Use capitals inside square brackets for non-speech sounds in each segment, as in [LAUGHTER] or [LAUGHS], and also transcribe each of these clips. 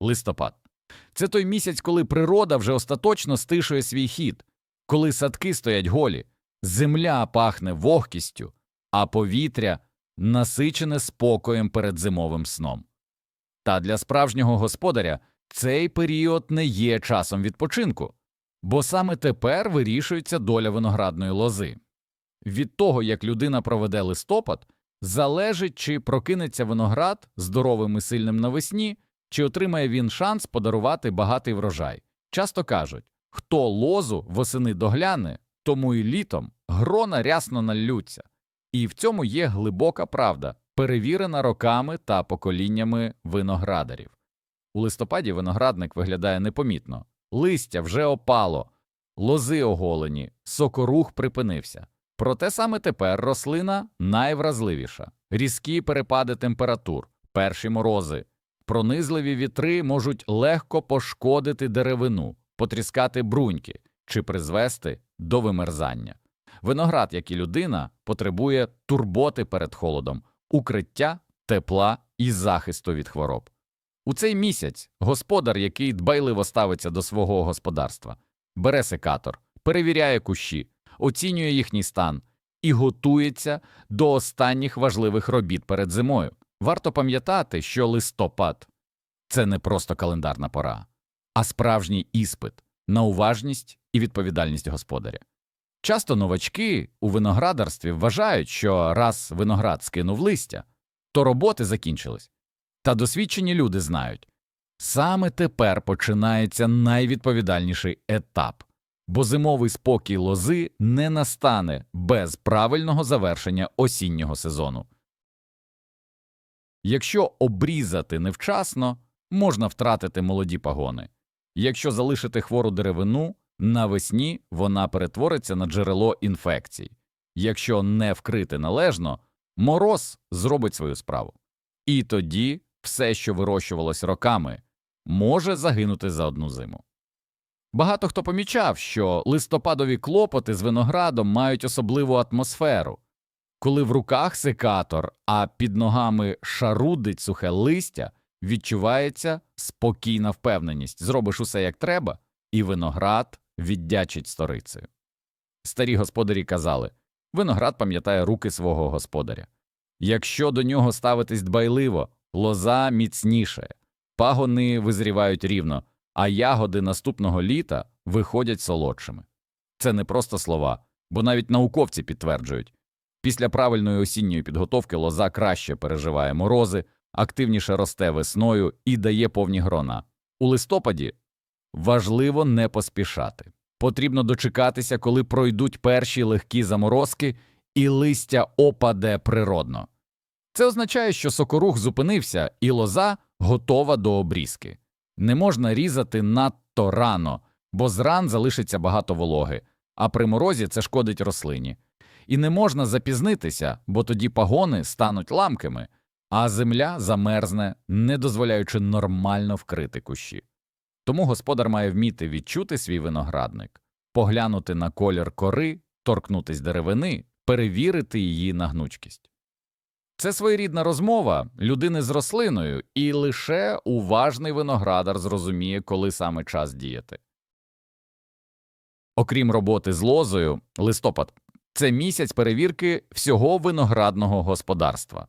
листопад. Це той місяць, коли природа вже остаточно стишує свій хід, коли садки стоять голі, земля пахне вогкістю, а повітря насичене спокоєм перед зимовим сном. Та для справжнього господаря цей період не є часом відпочинку, бо саме тепер вирішується доля виноградної лози. Від того, як людина проведе листопад, залежить, чи прокинеться виноград здоровим і сильним навесні, чи отримає він шанс подарувати багатий врожай. Часто кажуть, хто лозу восени догляне, тому і літом грона рясно наллються. І в цьому є глибока правда, перевірена роками та поколіннями виноградарів. У листопаді виноградник виглядає непомітно, листя вже опало, лози оголені, сокорух припинився. Проте саме тепер рослина найвразливіша. Різкі перепади температур, перші морози, пронизливі вітри можуть легко пошкодити деревину, потріскати бруньки чи призвести до вимерзання. Виноград, як і людина, потребує турботи перед холодом, укриття, тепла і захисту від хвороб. У цей місяць господар, який дбайливо ставиться до свого господарства, бере секатор, перевіряє кущі, оцінює їхній стан і готується до останніх важливих робіт перед зимою. Варто пам'ятати, що листопад це не просто календарна пора, а справжній іспит на уважність і відповідальність господаря. Часто новачки у виноградарстві вважають, що раз виноград скинув листя, то роботи закінчились. Та досвідчені люди знають, саме тепер починається найвідповідальніший етап, бо зимовий спокій лози не настане без правильного завершення осіннього сезону. Якщо обрізати невчасно, можна втратити молоді пагони. Якщо залишити хвору деревину, навесні вона перетвориться на джерело інфекцій. Якщо не вкрити належно, мороз зробить свою справу. І тоді все, що вирощувалось роками, може загинути за одну зиму. Багато хто помічав, що листопадові клопоти з виноградом мають особливу атмосферу. Коли в руках секатор, а під ногами шарудить сухе листя, відчувається спокійна впевненість зробиш усе як треба, і виноград віддячить сторицею. Старі господарі казали виноград пам'ятає руки свого господаря. Якщо до нього ставитись дбайливо, лоза міцніше, пагони визрівають рівно, а ягоди наступного літа виходять солодшими. Це не просто слова, бо навіть науковці підтверджують після правильної осінньої підготовки лоза краще переживає морози, активніше росте весною і дає повні грона. У листопаді важливо не поспішати. Потрібно дочекатися, коли пройдуть перші легкі заморозки і листя опаде природно. Це означає, що сокорух зупинився і лоза готова до обрізки. Не можна різати надто рано, бо з ран залишиться багато вологи, а при морозі це шкодить рослині. І не можна запізнитися, бо тоді пагони стануть ламкими, а земля замерзне, не дозволяючи нормально вкрити кущі. Тому господар має вміти відчути свій виноградник, поглянути на колір кори, торкнутись деревини, перевірити її на гнучкість. Це своєрідна розмова людини з рослиною, і лише уважний виноградар зрозуміє, коли саме час діяти. Окрім роботи з лозою, листопад це місяць перевірки всього виноградного господарства.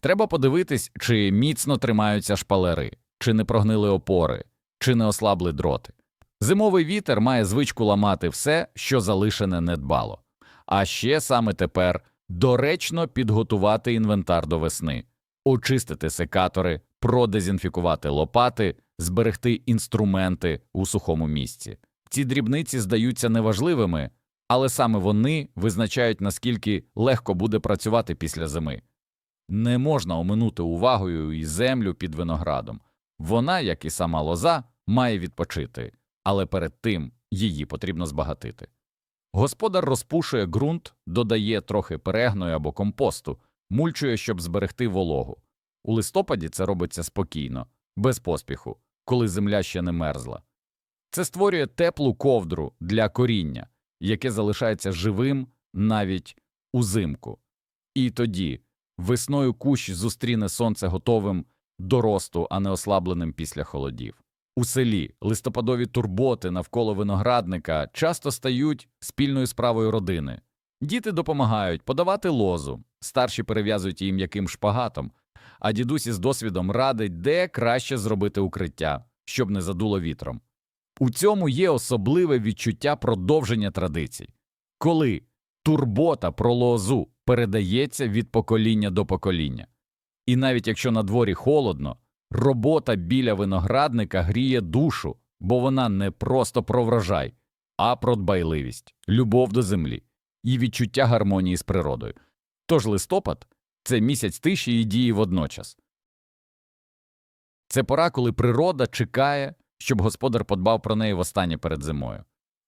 Треба подивитись, чи міцно тримаються шпалери, чи не прогнили опори, чи не ослабли дроти. Зимовий вітер має звичку ламати все, що залишене недбало. А ще саме тепер доречно підготувати інвентар до весни, очистити секатори, продезінфікувати лопати, зберегти інструменти у сухому місці. Ці дрібниці здаються неважливими, але саме вони визначають, наскільки легко буде працювати після зими. Не можна оминути увагою і землю під виноградом. Вона, як і сама лоза, має відпочити, але перед тим її потрібно збагатити. Господар розпушує ґрунт, додає трохи перегною або компосту, мульчує, щоб зберегти вологу. У листопаді це робиться спокійно, без поспіху, коли земля ще не мерзла. Це створює теплу ковдру для коріння, яке залишається живим навіть узимку. І тоді весною кущ зустріне сонце готовим до росту, а не ослабленим після холодів. У селі листопадові турботи навколо виноградника часто стають спільною справою родини. Діти допомагають подавати лозу, старші перев'язують її м'яким шпагатом, а дідусь із досвідом радить, де краще зробити укриття, щоб не задуло вітром. У цьому є особливе відчуття продовження традицій, коли турбота про лозу передається від покоління до покоління. І навіть якщо на дворі холодно, робота біля виноградника гріє душу, бо вона не просто про врожай, а про дбайливість, любов до землі і відчуття гармонії з природою. Тож листопад це місяць тиші і дії водночас. Це пора, коли природа чекає, щоб господар подбав про неї востаннє перед зимою.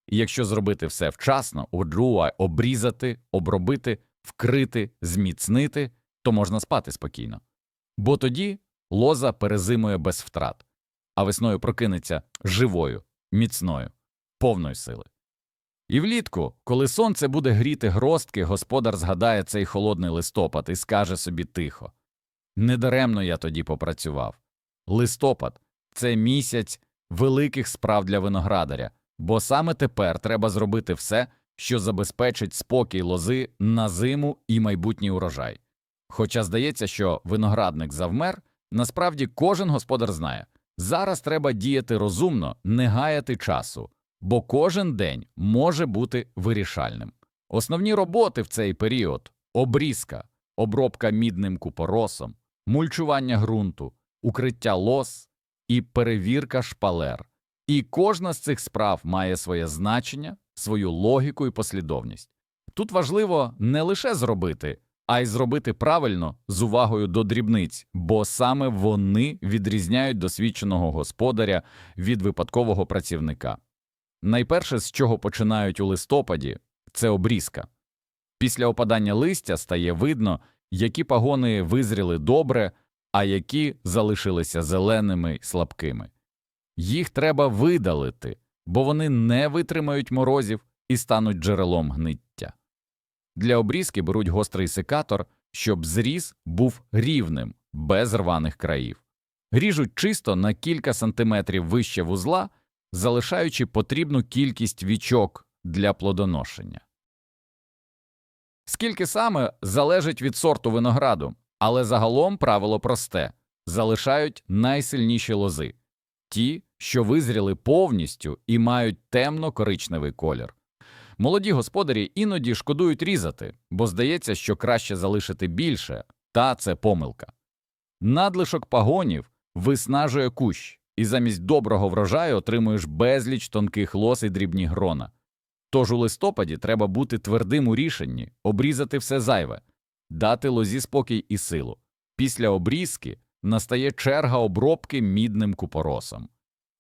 І якщо зробити все вчасно, уджуа, обрізати, обробити, вкрити, зміцнити, то можна спати спокійно. Бо тоді лоза перезимує без втрат, а весною прокинеться живою, міцною, повною сили. І влітку, коли сонце буде гріти гростки, господар згадає цей холодний листопад і скаже собі тихо Недаремно я тоді попрацював. Листопад це місяць великих справ для виноградаря, бо саме тепер треба зробити все, що забезпечить спокій лози на зиму і майбутній урожай. Хоча здається, що виноградник завмер, насправді кожен господар знає зараз треба діяти розумно, не гаяти часу, бо кожен день може бути вирішальним. Основні роботи в цей період обрізка, обробка мідним купоросом, мульчування ґрунту, укриття лос і перевірка шпалер. І кожна з цих справ має своє значення, свою логіку і послідовність. Тут важливо не лише зробити, а й зробити правильно з увагою до дрібниць, бо саме вони відрізняють досвідченого господаря від випадкового працівника. Найперше, з чого починають у листопаді, це обрізка. Після опадання листя стає видно, які пагони визріли добре, а які залишилися зеленими й слабкими. Їх треба видалити, бо вони не витримають морозів і стануть джерелом гниття. Для обрізки беруть гострий секатор, щоб зріз був рівним, без рваних країв. Ріжуть чисто на кілька сантиметрів вище вузла, залишаючи потрібну кількість вічок для плодоношення. Скільки саме залежить від сорту винограду, але загалом правило просте залишають найсильніші лози ті, що визріли повністю і мають темно-коричневий колір. Молоді господарі іноді шкодують різати, бо здається, що краще залишити більше, та це помилка. Надлишок пагонів виснажує кущ, і замість доброго врожаю отримуєш безліч тонких лос і дрібні грона. Тож у листопаді треба бути твердим у рішенні, обрізати все зайве, дати лозі спокій і силу. Після обрізки настає черга обробки мідним купоросом.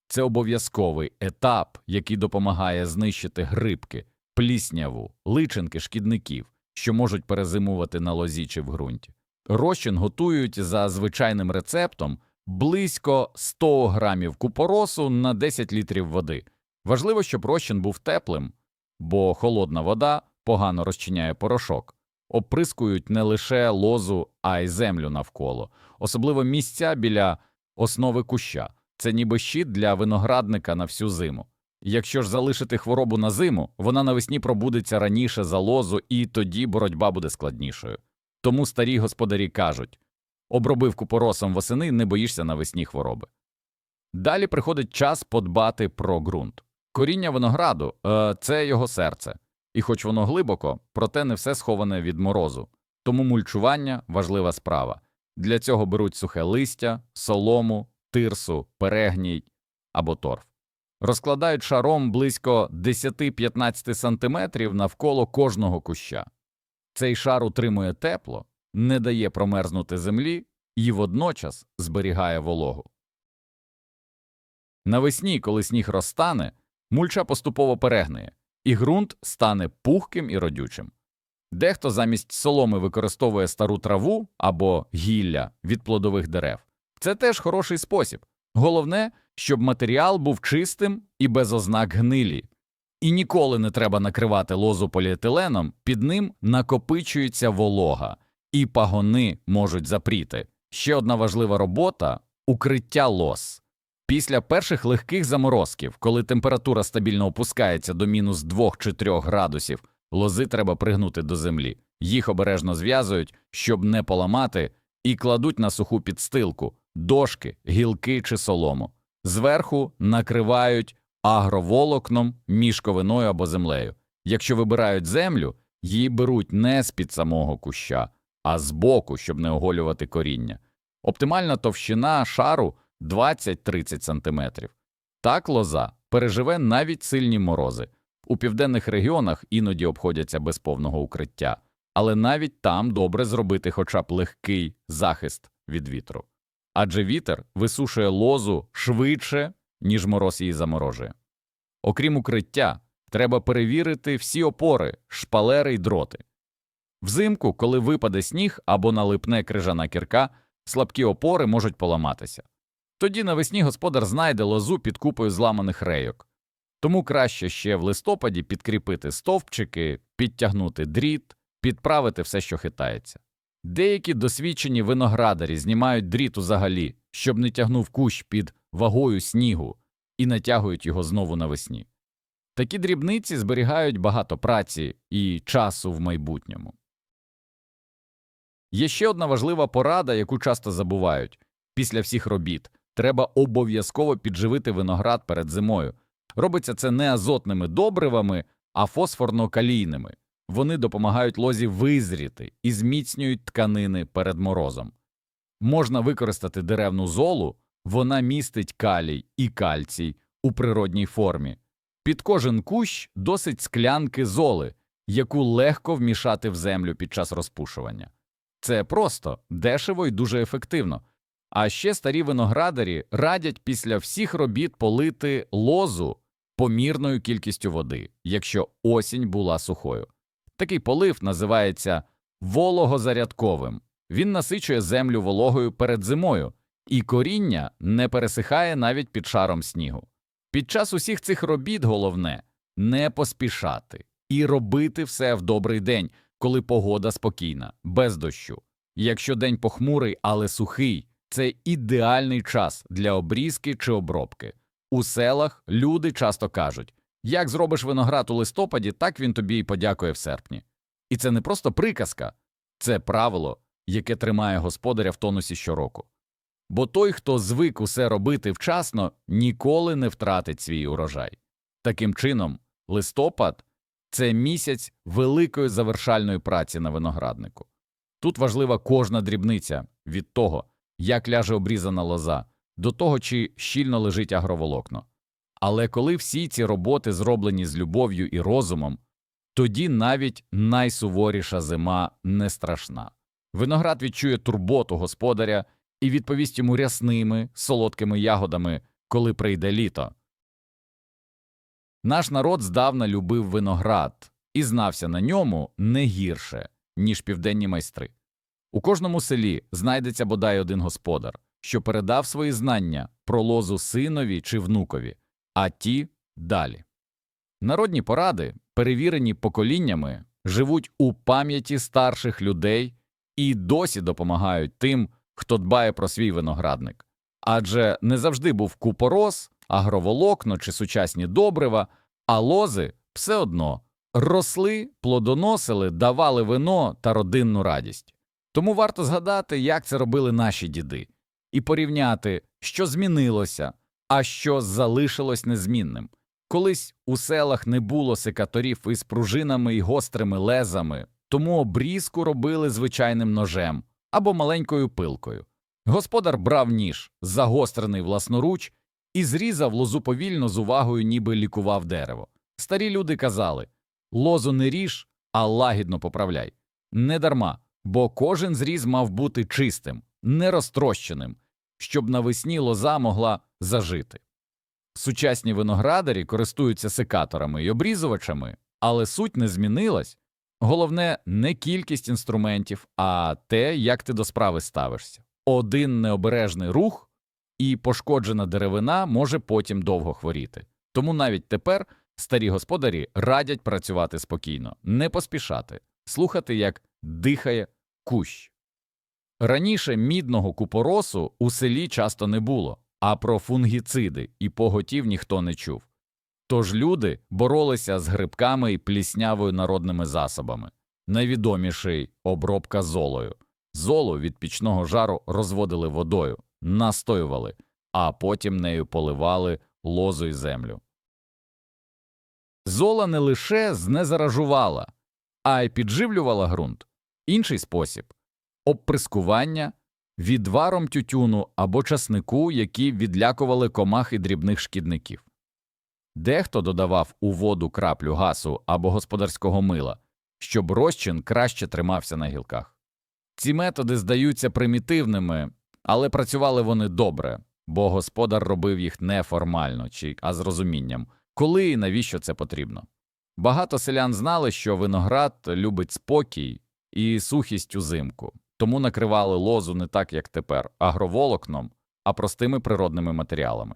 Це обов'язковий етап, який допомагає знищити грибки, плісняву, личинки шкідників, що можуть перезимувати на лозі чи в ґрунті. Розчин готують за звичайним рецептом близько 100 грамів купоросу на 10 літрів води. Важливо, щоб розчин був теплим, бо холодна вода погано розчиняє порошок. Оприскують не лише лозу, а й землю навколо, особливо місця біля основи куща. Це ніби щит для виноградника на всю зиму. Якщо ж залишити хворобу на зиму, вона навесні пробудеться раніше за лозу, і тоді боротьба буде складнішою. Тому старі господарі кажуть обробив купоросом восени, не боїшся навесні хвороби. Далі приходить час подбати про ґрунт. Коріння винограду е, це його серце, і хоч воно глибоко, проте не все сховане від морозу. Тому мульчування важлива справа. Для цього беруть сухе листя, солому, тирсу, перегній або торф. Розкладають шаром близько 10-15 см навколо кожного куща. Цей шар утримує тепло, не дає промерзнути землі і водночас зберігає вологу. Навесні, коли сніг розтане, мульча поступово перегниє, і ґрунт стане пухким і родючим. Дехто замість соломи використовує стару траву або гілля від плодових дерев. Це теж хороший спосіб. Головне, щоб матеріал був чистим і без ознак гнилі. І ніколи не треба накривати лозу поліетиленом, під ним накопичується волога, і пагони можуть запріти. Ще одна важлива робота укриття лос. Після перших легких заморозків, коли температура стабільно опускається до мінус 2 чи 3 градусів, лози треба пригнути до землі. Їх обережно зв'язують, щоб не поламати, і кладуть на суху підстилку, дошки, гілки чи солому. Зверху накривають агроволокном, мішковиною або землею. Якщо вибирають землю, її беруть не з-під самого куща, а збоку, щоб не оголювати коріння. Оптимальна товщина шару 20-30 см. Так лоза переживе навіть сильні морози. У південних регіонах іноді обходяться без повного укриття, але навіть там добре зробити хоча б легкий захист від вітру. Адже вітер висушує лозу швидше, ніж мороз її заморожує. Окрім укриття, треба перевірити всі опори, шпалери й дроти. Взимку, коли випаде сніг або налипне крижана кірка, слабкі опори можуть поламатися. Тоді навесні господар знайде лозу під купою зламаних рейок. Тому краще ще в листопаді підкріпити стовпчики, підтягнути дріт, підправити все, що хитається. Деякі досвідчені виноградарі знімають дріт взагалі, щоб не тягнув кущ під вагою снігу, і натягують його знову навесні. Такі дрібниці зберігають багато праці і часу в майбутньому. Є ще одна важлива порада, яку часто забувають після всіх робіт треба обов'язково підживити виноград перед зимою. Робиться це не азотними добривами, а фосфорно-калійними. Вони допомагають лозі визріти і зміцнюють тканини перед морозом. Можна використати деревну золу, вона містить калій і кальцій у природній формі. Під кожен кущ досить склянки золи, яку легко вмішати в землю під час розпушування. Це просто, дешево і дуже ефективно. А ще старі виноградарі радять після всіх робіт полити лозу помірною кількістю води, якщо осінь була сухою. Такий полив називається вологозарядковим. Він насичує землю вологою перед зимою, і коріння не пересихає навіть під шаром снігу. Під час усіх цих робіт головне не поспішати і робити все в добрий день, коли погода спокійна, без дощу. Якщо день похмурий, але сухий, це ідеальний час для обрізки чи обробки. У селах люди часто кажуть як зробиш виноград у листопаді, так він тобі й подякує в серпні. І це не просто приказка, це правило, яке тримає господаря в тонусі щороку. Бо той, хто звик усе робити вчасно, ніколи не втратить свій урожай. Таким чином, листопад це місяць великої завершальної праці на винограднику. Тут важлива кожна дрібниця від того, як ляже обрізана лоза, до того, чи щільно лежить агроволокно. Але коли всі ці роботи зроблені з любов'ю і розумом, тоді навіть найсуворіша зима не страшна. Виноград відчує турботу господаря і відповість йому рясними, солодкими ягодами, коли прийде літо. Наш народ здавна любив виноград і знався на ньому не гірше, ніж південні майстри. У кожному селі знайдеться бодай один господар, що передав свої знання про лозу синові чи внукові, а ті далі. Народні поради, перевірені поколіннями, живуть у пам'яті старших людей і досі допомагають тим, хто дбає про свій виноградник. Адже не завжди був купорос, агроволокно чи сучасні добрива, а лози все одно росли, плодоносили, давали вино та родинну радість. Тому варто згадати, як це робили наші діди, і порівняти, що змінилося, а що залишилось незмінним. Колись у селах не було секаторів із пружинами і гострими лезами, тому обрізку робили звичайним ножем або маленькою пилкою. Господар брав ніж, загострений власноруч, і зрізав лозу повільно з увагою, ніби лікував дерево. Старі люди казали лозу не ріж, а лагідно поправляй. Недарма, бо кожен зріз мав бути чистим, не розтрощеним, щоб навесні лоза могла зажити. Сучасні виноградарі користуються секаторами і обрізувачами, але суть не змінилась. Головне не кількість інструментів, а те, як ти до справи ставишся. Один необережний рух і пошкоджена деревина може потім довго хворіти. Тому навіть тепер старі господарі радять працювати спокійно, не поспішати, слухати, як дихає кущ. Раніше мідного купоросу у селі часто не було, а про фунгіциди і поготів ніхто не чув. Тож люди боролися з грибками і пліснявою народними засобами. Найвідоміший обробка золою. Золу від пічного жару розводили водою, настоювали, а потім нею поливали лозу й землю. Зола не лише знезаражувала, а й підживлювала ґрунт. Інший спосіб обприскування відваром тютюну або часнику, які відлякували комах і дрібних шкідників. Дехто додавав у воду краплю гасу або господарського мила, щоб розчин краще тримався на гілках. Ці методи здаються примітивними, але працювали вони добре, бо господар робив їх не формально, чи, а з розумінням, коли і навіщо це потрібно. Багато селян знали, що виноград любить спокій і сухість узимку, тому накривали лозу не так, як тепер, агроволокном, а простими природними матеріалами.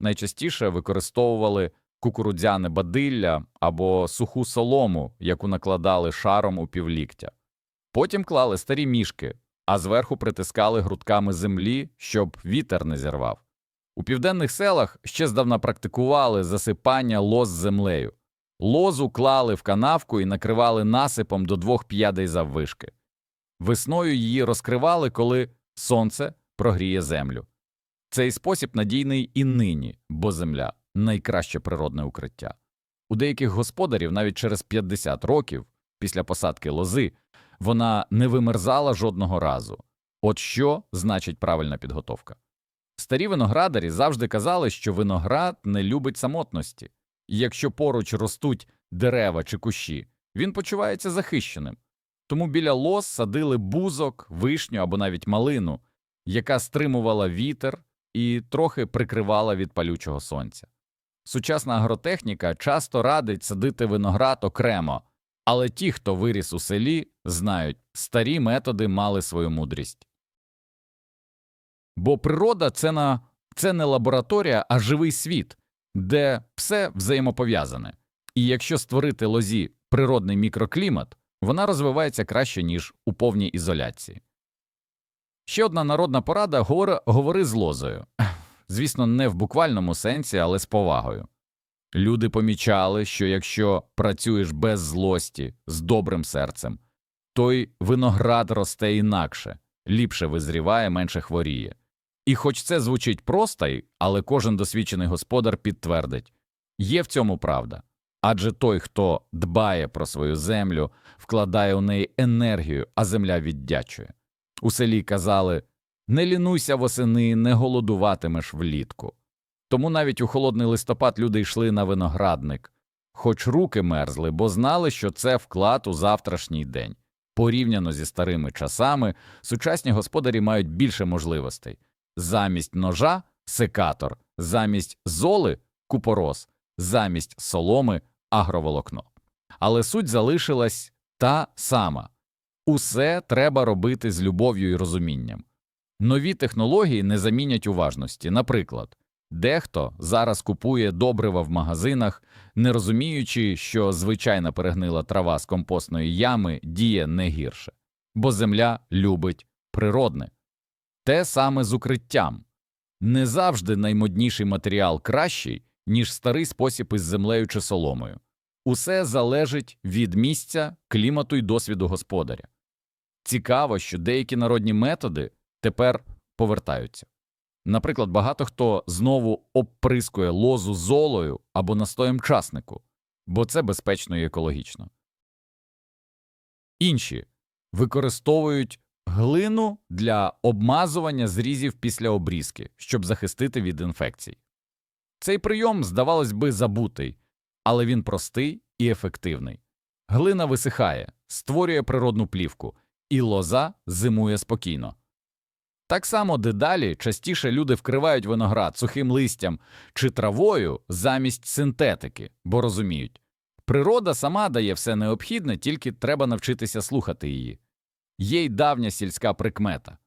Найчастіше використовували кукурудзяне бадилля або суху солому, яку накладали шаром у півліктя. Потім клали старі мішки, а зверху притискали грудками землі, щоб вітер не зірвав. У південних селах ще здавна практикували засипання лоз землею. Лозу клали в канавку і накривали насипом до двох п'ядей заввишки. Весною її розкривали, коли сонце прогріє землю. Цей спосіб надійний і нині, бо земля найкраще природне укриття. У деяких господарів навіть через 50 років після посадки лози вона не вимерзала жодного разу. От що значить правильна підготовка. Старі виноградарі завжди казали, що виноград не любить самотності, якщо поруч ростуть дерева чи кущі, він почувається захищеним. Тому біля лоз садили бузок, вишню або навіть малину, яка стримувала вітер і трохи прикривала від палючого сонця. Сучасна агротехніка часто радить садити виноград окремо, але ті, хто виріс у селі, знають, старі методи мали свою мудрість. Бо природа це, на, це не лабораторія, а живий світ, де все взаємопов'язане. І якщо створити лозі природний мікроклімат, вона розвивається краще, ніж у повній ізоляції. Ще одна народна порада говори, говори з лозою. [LAUGHS] Звісно, не в буквальному сенсі, але з повагою. Люди помічали, що якщо працюєш без злості, з добрим серцем, той виноград росте інакше, ліпше визріває, менше хворіє. І хоч це звучить просто, але кожен досвідчений господар підтвердить є в цьому правда. Адже той, хто дбає про свою землю, вкладає у неї енергію, а земля віддячує. У селі казали не лінуйся восени, не голодуватимеш влітку. Тому навіть у холодний листопад люди йшли на виноградник, хоч руки мерзли, бо знали, що це вклад у завтрашній день. Порівняно зі старими часами, сучасні господарі мають більше можливостей замість ножа секатор, замість золи купорос, замість соломи агроволокно. Але суть залишилась та сама усе треба робити з любов'ю і розумінням. Нові технології не замінять уважності. Наприклад, дехто зараз купує добрива в магазинах, не розуміючи, що звичайна перегнила трава з компостної ями діє не гірше, бо земля любить природне. Те саме з укриттям не завжди наймодніший матеріал кращий, ніж старий спосіб із землею чи соломою. Усе залежить від місця, клімату і досвіду господаря. Цікаво, що деякі народні методи тепер повертаються. Наприклад, багато хто знову обприскує лозу золою або настоєм часнику, бо це безпечно і екологічно. Інші використовують глину для обмазування зрізів після обрізки, щоб захистити від інфекцій. Цей прийом, здавалось би, забутий, але він простий і ефективний. Глина висихає, створює природну плівку, і лоза зимує спокійно. Так само дедалі частіше люди вкривають виноград сухим листям чи травою замість синтетики, бо розуміють, природа сама дає все необхідне, тільки треба навчитися слухати її. Є й давня сільська прикмета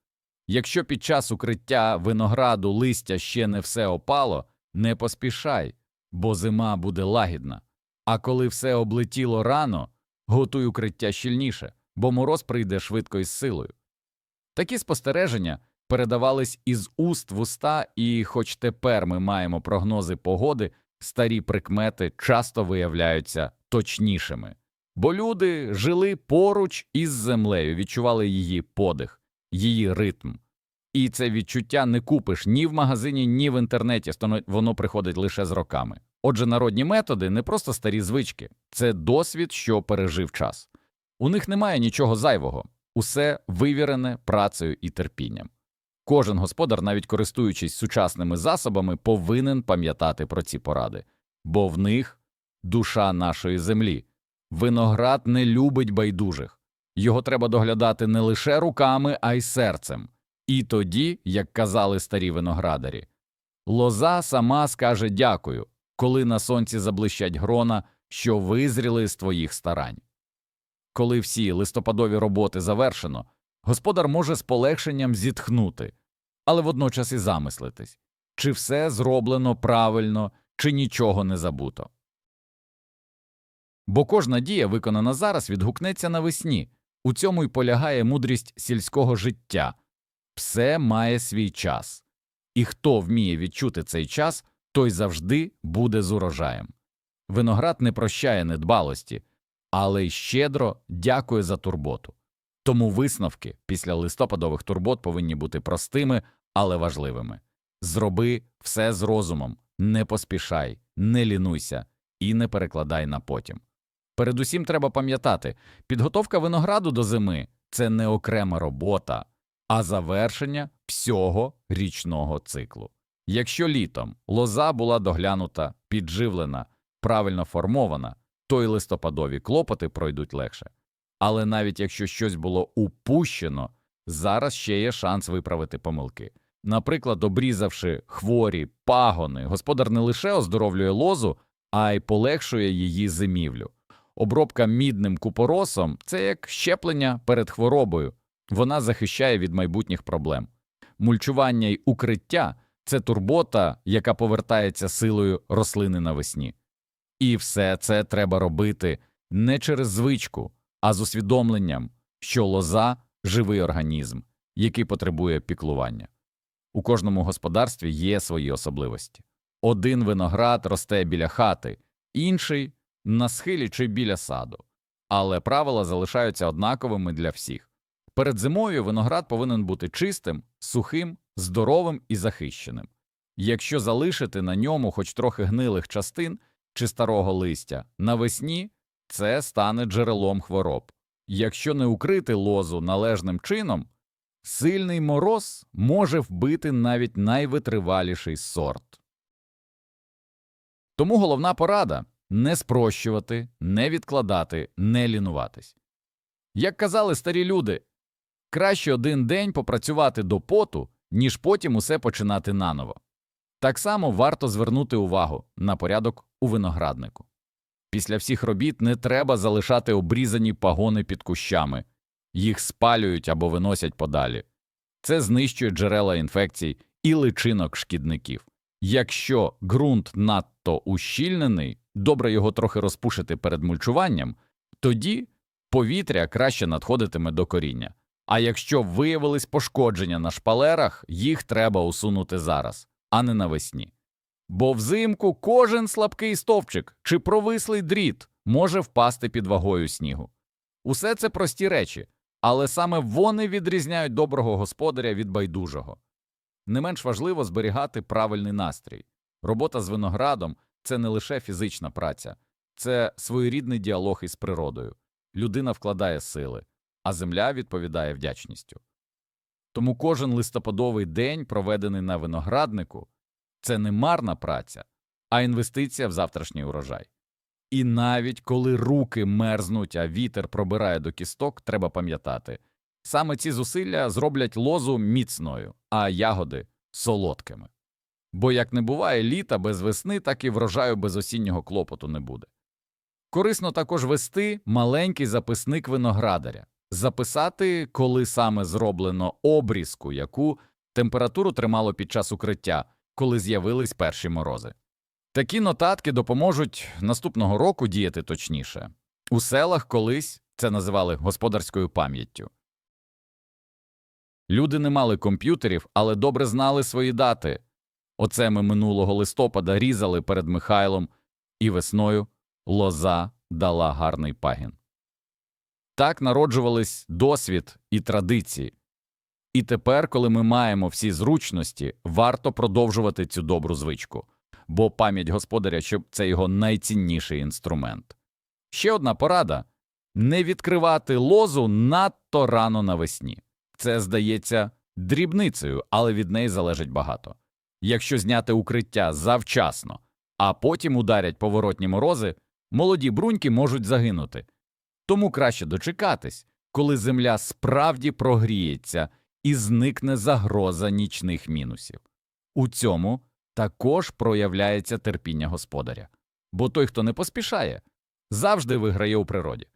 якщо під час укриття винограду листя ще не все опало, не поспішай, бо зима буде лагідна. А коли все облетіло рано, готуй укриття щільніше, бо мороз прийде швидко із силою. Такі спостереження передавались із уст в уста, і хоч тепер ми маємо прогнози погоди, старі прикмети часто виявляються точнішими. Бо люди жили поруч із землею, відчували її подих, її ритм. І це відчуття не купиш ні в магазині, ні в інтернеті, воно приходить лише з роками. Отже, народні методи не просто старі звички, це досвід, що пережив час. У них немає нічого зайвого, усе вивірене працею і терпінням. Кожен господар, навіть користуючись сучасними засобами, повинен пам'ятати про ці поради, бо в них душа нашої землі. Виноград не любить байдужих. Його треба доглядати не лише руками, а й серцем. І тоді, як казали старі виноградарі, лоза сама скаже дякую, коли на сонці заблищать грона, що визріли з твоїх старань. Коли всі листопадові роботи завершено, господар може з полегшенням зітхнути, але водночас і замислитись, чи все зроблено правильно, чи нічого не забуто. Бо кожна дія, виконана зараз, відгукнеться навесні. У цьому й полягає мудрість сільського життя. Все має свій час. І хто вміє відчути цей час, той завжди буде з урожаєм. Виноград не прощає недбалості, але й щедро дякує за турботу. Тому висновки після листопадових турбот повинні бути простими, але важливими. Зроби все з розумом, не поспішай, не лінуйся і не перекладай на потім. Передусім треба пам'ятати, підготовка винограду до зими це не окрема робота, а завершення всього річного циклу. Якщо літом лоза була доглянута, підживлена, правильно формована, то й листопадові клопоти пройдуть легше. Але навіть якщо щось було упущено, зараз ще є шанс виправити помилки. Наприклад, обрізавши хворі пагони, господар не лише оздоровлює лозу, а й полегшує її зимівлю. Обробка мідним купоросом це як щеплення перед хворобою, вона захищає від майбутніх проблем. Мульчування й укриття це турбота, яка повертається силою рослини навесні. І все це треба робити не через звичку, а з усвідомленням, що лоза живий організм, який потребує піклування. У кожному господарстві є свої особливості. Один виноград росте біля хати, інший на схилі чи біля саду, але правила залишаються однаковими для всіх. Перед зимою виноград повинен бути чистим, сухим, здоровим і захищеним. Якщо залишити на ньому хоч трохи гнилих частин чи старого листя, навесні це стане джерелом хвороб. Якщо не укрити лозу належним чином, сильний мороз може вбити навіть найвитриваліший сорт. Тому головна порада не спрощувати, не відкладати, не лінуватись. Як казали старі люди, краще один день попрацювати до поту, ніж потім усе починати наново. Так само варто звернути увагу на порядок у винограднику. Після всіх робіт не треба залишати обрізані пагони під кущами, їх спалюють або виносять подалі. Це знищує джерела інфекцій і личинок шкідників. Якщо ґрунт надто ущільнений, добре його трохи розпушити перед мульчуванням, тоді повітря краще надходитиме до коріння. А якщо виявились пошкодження на шпалерах, їх треба усунути зараз, а не навесні. Бо взимку кожен слабкий стовпчик чи провислий дріт може впасти під вагою снігу. Усе це прості речі, але саме вони відрізняють доброго господаря від байдужого. Не менш важливо зберігати правильний настрій. Робота з виноградом це не лише фізична праця, це своєрідний діалог із природою. Людина вкладає сили, а земля відповідає вдячністю. Тому кожен листопадовий день, проведений на винограднику, це не марна праця, а інвестиція в завтрашній урожай. І навіть коли руки мерзнуть, а вітер пробирає до кісток, треба пам'ятати саме ці зусилля зроблять лозу міцною, а ягоди солодкими. Бо як не буває літа без весни, так і врожаю без осіннього клопоту не буде. Корисно також вести маленький записник виноградаря, записати, коли саме зроблено обрізку, яку температуру тримало під час укриття, коли з'явились перші морози. Такі нотатки допоможуть наступного року діяти точніше. У селах колись це називали господарською пам'яттю. Люди не мали комп'ютерів, але добре знали свої дати. Оце ми минулого листопада різали перед Михайлом, і весною лоза дала гарний пагін. Так народжувались досвід і традиції. І тепер, коли ми маємо всі зручності, варто продовжувати цю добру звичку, бо пам'ять господаря це його найцінніший інструмент. Ще одна порада не відкривати лозу надто рано навесні. Це здається дрібницею, але від неї залежить багато. Якщо зняти укриття завчасно, а потім ударять поворотні морози, молоді бруньки можуть загинути. Тому краще дочекатись, коли земля справді прогріється і зникне загроза нічних мінусів. У цьому також проявляється терпіння господаря, бо той, хто не поспішає, завжди виграє у природі.